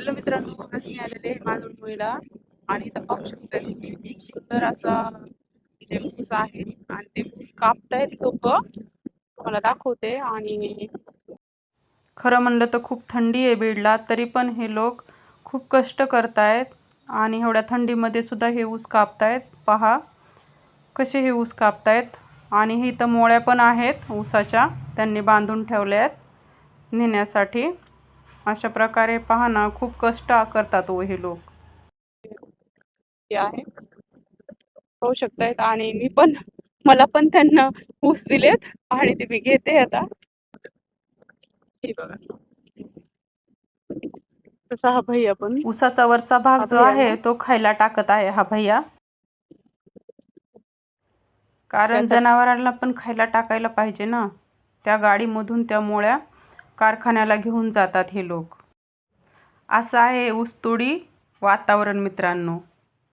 Hello मित्रांनो बघाच मी आलेले आहे मालवणमुळीला आणि इथं पाहू शकता तुम्ही खूप सुंदर असा म्हणजे ऊस आहे आणि ते ऊस कापतायत लोक. तुम्हाला दाखवते आणि खरं म्हणलं तर खूप थंडी आहे बीडला तरी पण हे लोक खूप कष्ट करतायत आणि एवढ्या थंडीमध्ये सुद्धा हे ऊस कापतायत. पहा कसे हे ऊस कापतायत. आणि हे इथं मोळ्या पण आहेत ऊसाच्या त्यांनी बांधून ठेवल्या आहेत नेण्यासाठी. अशा प्रकारे पहा ना खूप कष्ट करतात हो हे लोक. आहे. पाहू शकतायत आणि मी पण मला पण त्यांना ऊस दिलेत आणि ते मी घेते आता. हे बघा. कसा हा भैया पण. उसाचा वरचा भाग जो आहे? तो खायला टाकत आहे हा भैया. कारण जनावरांना पण खायला टाकायला पाहिजे ना. त्या गाडीमधून त्या मोळ्या. कारखान्याला घेऊन जातात हे लोक. असं आहे ऊसतोडी वातावरण मित्रांनो.